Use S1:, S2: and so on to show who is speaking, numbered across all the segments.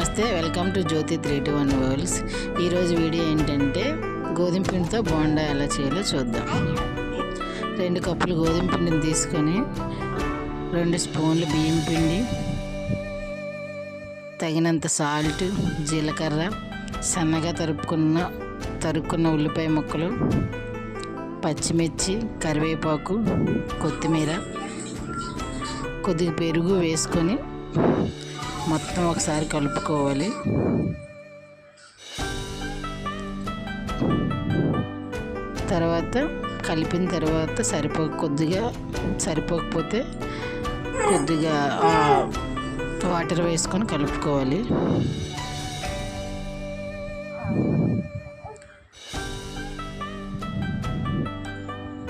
S1: నమస్తే welcome to Jyothi three two one worlds. ఈరోజు video ఏంటంటే గోధుమ పిండితో బోండా ఎలా చేయాలో చూద్దాం. రెండు కప్పులు గోధుమ పిండిని తీసుకొని రెండు స్పూన్లు బియ్యం పిండి తగినంత సాల్ట్ జీలకర్ర సన్నగా తరుపుకున్న తరుక్కున్న ఉల్లిపాయ ముక్కలు పచ్చిమిర్చి కరివేపాకు కొత్తిమీర కొద్దిగా పెరుగు వేసుకొని మొత్తం ఒకసారి కలుపుకోవాలి. తర్వాత కలిపిన తర్వాత సరిపో కొద్దిగా సరిపోకపోతే కొద్దిగా వాటర్ వేసుకొని కలుపుకోవాలి.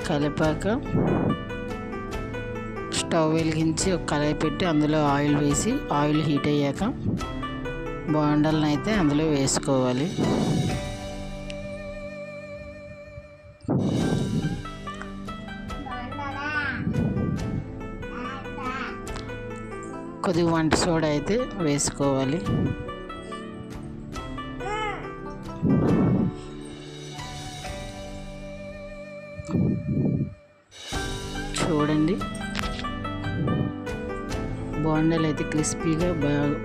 S1: కలిపాక స్టవ్ వెలిగించి ఒక కళాయి పెట్టి అందులో ఆయిల్ వేసి ఆయిల్ హీట్ అయ్యాక బోండాలను అయితే అందులో వేసుకోవాలి. కొద్దిగా వంట సోడా అయితే వేసుకోవాలి. చూడండి. బోండాలు అయితే క్రిస్పీగా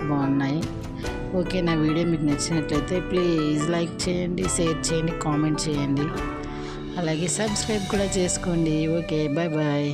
S1: బాగున్నాయి. ఓకే నా వీడియో మీకు నచ్చినట్లయితే ప్లీజ్ లైక్ చేయండి షేర్ చేయండి కామెంట్ చేయండి. అలాగే సబ్స్క్రైబ్ కూడా చేసుకోండి. Okay bye bye